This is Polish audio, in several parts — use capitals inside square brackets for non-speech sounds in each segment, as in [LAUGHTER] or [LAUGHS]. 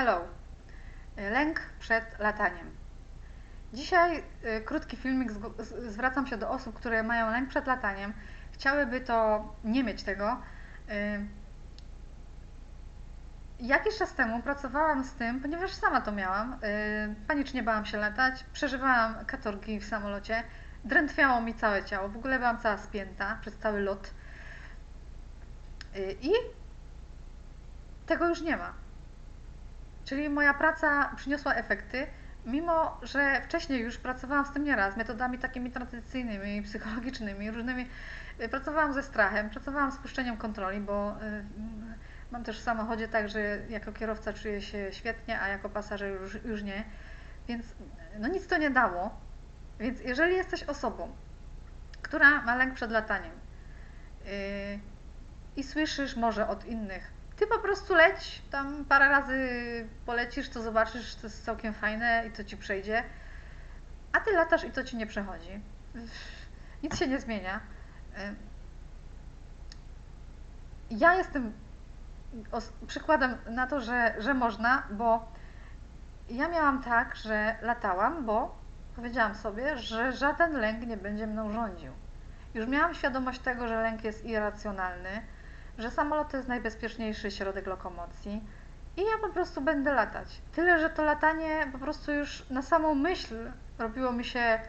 Hello. Lęk przed lataniem. Dzisiaj y, krótki filmik. Zwracam się do osób, które mają lęk przed lataniem. Chciałyby to nie mieć tego. Y, Jakiś czas temu pracowałam z tym, ponieważ sama to miałam. y, Panicznie bałam się latać, przeżywałam katorgi w samolocie, drętwiało mi całe ciało, w ogóle byłam cała spięta przez cały lot. Y, I tego już nie ma. Czyli moja praca przyniosła efekty, mimo że wcześniej już pracowałam z tym nieraz, metodami takimi tradycyjnymi, psychologicznymi, różnymi. Y, Pracowałam ze strachem, pracowałam z puszczeniem kontroli, bo y, mam też w samochodzie tak, że jako kierowca czuję się świetnie, a jako pasażer już, już nie. Więc no nic to nie dało. Więc jeżeli jesteś osobą, która ma lęk przed lataniem yy, i słyszysz może od innych, ty po prostu leć, tam parę razy polecisz, to zobaczysz, to jest całkiem fajne i to ci przejdzie, a ty latasz i to ci nie przechodzi. Nic się nie zmienia. Ja jestem przykładem na to, że, że można, bo ja miałam tak, że latałam, bo powiedziałam sobie, że żaden lęk nie będzie mną rządził. Już miałam świadomość tego, że lęk jest irracjonalny, że samolot to jest najbezpieczniejszy środek lokomocji i ja po prostu będę latać. Tyle, że to latanie po prostu już na samą myśl robiło mi się,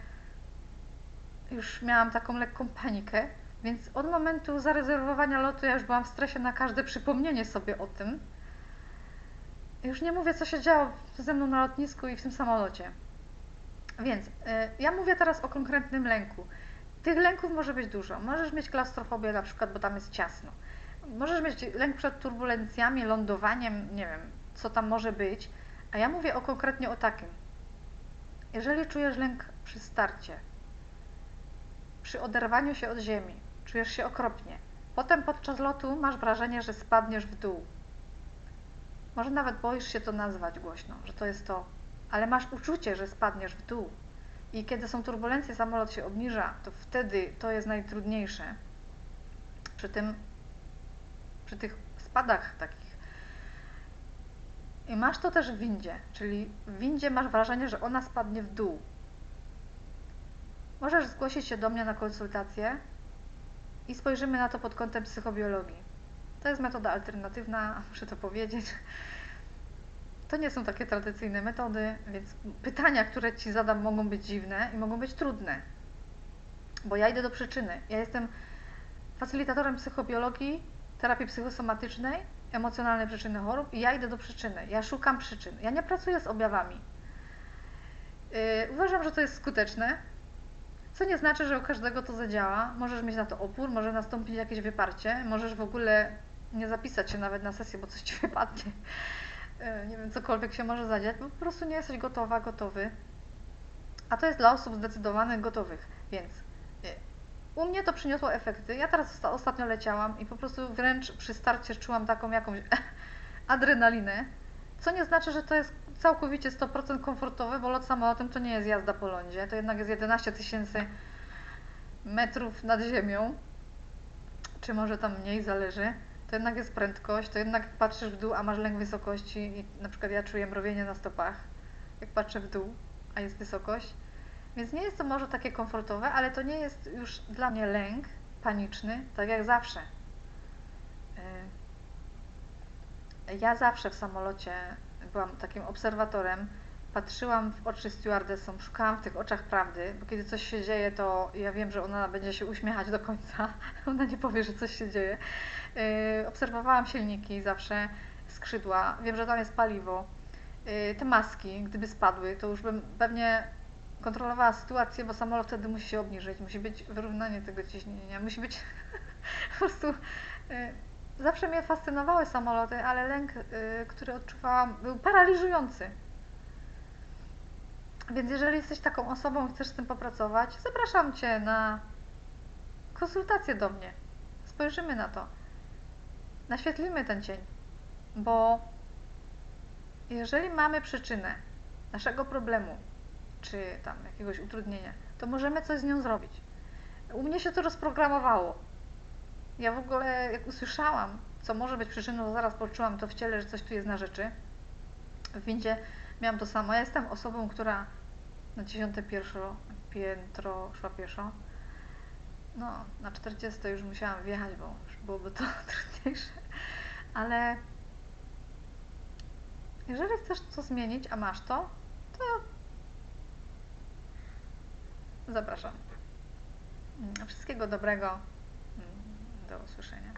już miałam taką lekką panikę, więc od momentu zarezerwowania lotu ja już byłam w stresie na każde przypomnienie sobie o tym. Już nie mówię, co się działo ze mną na lotnisku i w tym samolocie. Więc y, ja mówię teraz o konkretnym lęku. Tych lęków może być dużo. Możesz mieć klaustrofobię na przykład, bo tam jest ciasno. Możesz mieć lęk przed turbulencjami, lądowaniem, nie wiem, co tam może być. A ja mówię o konkretnie o takim. Jeżeli czujesz lęk przy starcie, przy oderwaniu się od ziemi, czujesz się okropnie. Potem podczas lotu masz wrażenie, że spadniesz w dół. Może nawet boisz się to nazwać głośno, że to jest to, ale masz uczucie, że spadniesz w dół. I kiedy są turbulencje, samolot się obniża, to wtedy to jest najtrudniejsze. Przy tym, przy tych spadach takich. I masz to też w windzie, czyli w windzie masz wrażenie, że ona spadnie w dół. Możesz zgłosić się do mnie na konsultację i spojrzymy na to pod kątem psychobiologii. To jest metoda alternatywna, [LAUGHS] muszę to powiedzieć. To nie są takie tradycyjne metody, więc pytania, które Ci zadam, mogą być dziwne i mogą być trudne. Bo ja idę do przyczyny. Ja jestem facylitatorem psychobiologii, terapii psychosomatycznej, emocjonalnej przyczyny chorób i ja idę do przyczyny. Ja szukam przyczyn. Ja nie pracuję z objawami. Yy, uważam, że to jest skuteczne, co nie znaczy, że u każdego to zadziała. Możesz mieć na to opór, może nastąpić jakieś wyparcie, możesz w ogóle nie zapisać się nawet na sesję, bo coś ci [LAUGHS] wypadnie. Yy, Nie wiem, cokolwiek się może zadziać, bo po prostu nie jesteś gotowa, gotowy. A to jest dla osób zdecydowanych, gotowych. Więc u mnie to przyniosło efekty. Ja teraz osta- ostatnio leciałam i po prostu wręcz przy starcie czułam taką jakąś [LAUGHS] adrenalinę, co nie znaczy, że to jest całkowicie 100% komfortowe, bo lot samolotem to nie jest jazda po lądzie, to jednak jest 11 tysięcy metrów nad ziemią, czy może tam mniej, zależy. To jednak jest prędkość, to jednak patrzysz w dół, a masz lęk wysokości i na przykład ja czuję mrowienie na stopach, jak patrzę w dół, a jest wysokość. Więc nie jest to może takie komfortowe, ale to nie jest już dla mnie lęk paniczny, tak jak zawsze. Yy, Ja zawsze w samolocie byłam takim obserwatorem, patrzyłam w oczy stewardesom, szukałam w tych oczach prawdy, bo kiedy coś się dzieje, to ja wiem, że ona będzie się uśmiechać do końca, [LAUGHS] ona nie powie, że coś się dzieje. Yy, Obserwowałam silniki zawsze, skrzydła, wiem, że tam jest paliwo, Yy, te maski, gdyby spadły, to już bym pewnie kontrolowała sytuację, bo samolot wtedy musi się obniżyć, musi być wyrównanie tego ciśnienia, musi być [LAUGHS] po prostu. y, Zawsze mnie fascynowały samoloty, ale lęk, y, który odczuwałam, był paraliżujący. Więc jeżeli jesteś taką osobą i chcesz z tym popracować, zapraszam Cię na konsultację do mnie. Spojrzymy na to. Naświetlimy ten cień, bo jeżeli mamy przyczynę naszego problemu, czy tam jakiegoś utrudnienia, to możemy coś z nią zrobić. U mnie się to rozprogramowało. Ja w ogóle, jak usłyszałam, co może być przyczyną, zaraz poczułam to w ciele, że coś tu jest na rzeczy. W windzie miałam to samo. Ja jestem osobą, która na dziesiąte pierwsze piętro szła pieszo. No, na 40 już musiałam wjechać, bo już byłoby to [LAUGHS] trudniejsze. Ale jeżeli chcesz to zmienić, a masz to, to zapraszam. Wszystkiego dobrego. Do usłyszenia.